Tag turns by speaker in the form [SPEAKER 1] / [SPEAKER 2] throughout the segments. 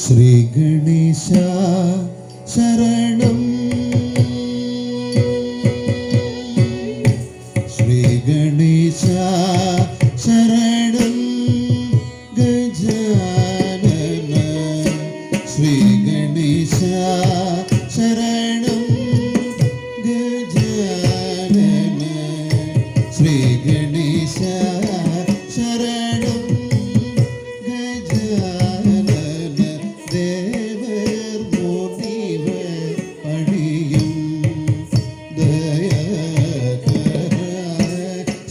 [SPEAKER 1] ശ്രീ ഗണേശ ശരണം. ശ്രീ ഗണേശ ശരണം.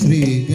[SPEAKER 1] Sri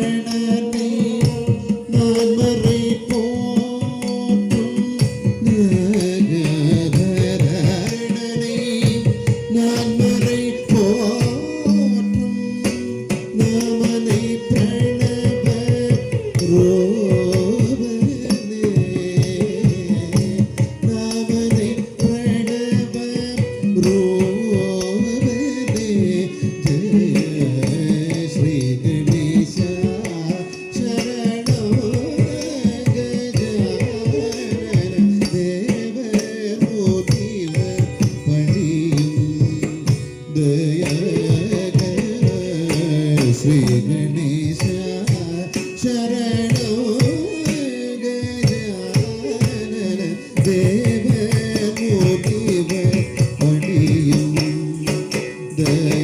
[SPEAKER 1] Shri Yeah.